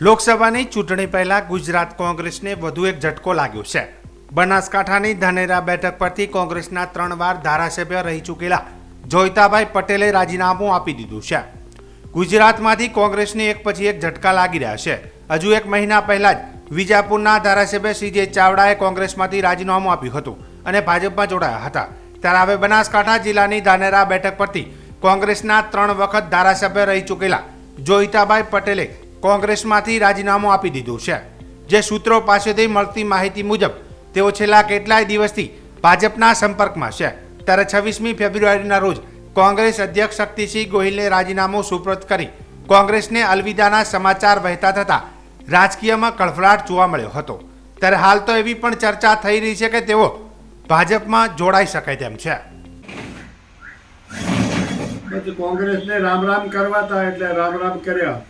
લોકસભાની ચૂંટણી પહેલા ગુજરાત કોંગ્રેસને વધુ એક ઝટકો લાગ્યો છે. બનાસકાંઠાની ધાનેરા બેઠક પરથી કોંગ્રેસના ત્રણ વાર ધારાસભ્ય રહી ચૂકેલા જોઈતાભાઈ પટેલે રાજીનામું આપી દીધું છે. ગુજરાતમાંથી કોંગ્રેસને એક પછી એક ઝટકા લાગી રહ્યા છે. હજુ એક મહિના પહેલા જ વિજાપુરના ધારાસભ્ય સીજે ચાવડાએ કોંગ્રેસમાંથી રાજીનામું આપ્યું હતું અને ભાજપમાં જોડાયા હતા. ત્યારે હવે બનાસકાંઠા જિલ્લાની ધાનેરા બેઠક પરથી કોંગ્રેસના ત્રણ વખત ધારાસભ્ય રહી ચૂકેલા જોઈતાભાઈ પટેલે કોંગ્રેસમાંથી રાજીનામું આપી દીધું છે. જે સૂત્રો પાસેથી મળતી માહિતી મુજબ, તેઓ છેલ્લા કેટલાય દિવસથી ભાજપના સંપર્કમાં છે. ત્યારે છવ્વીસમી ફેબ્રુઆરીના રોજ કોંગ્રેસ અધ્યક્ષ શક્તિસિંહ ગોહિલને રાજીનામું સુપ્રત કરી કોંગ્રેસને અલવિદાના સમાચાર વહેતા થતા રાજકીયમાં કળફળાટ જોવા મળ્યો હતો. ત્યારે હાલ તો એવી પણ ચર્ચા થઈ રહી છે કે તેઓ ભાજપમાં જોડાઈ શકે તેમ છે. કોંગ્રેસને રામ રામ કરવા હતા એટલે રામ રામ કર્યા.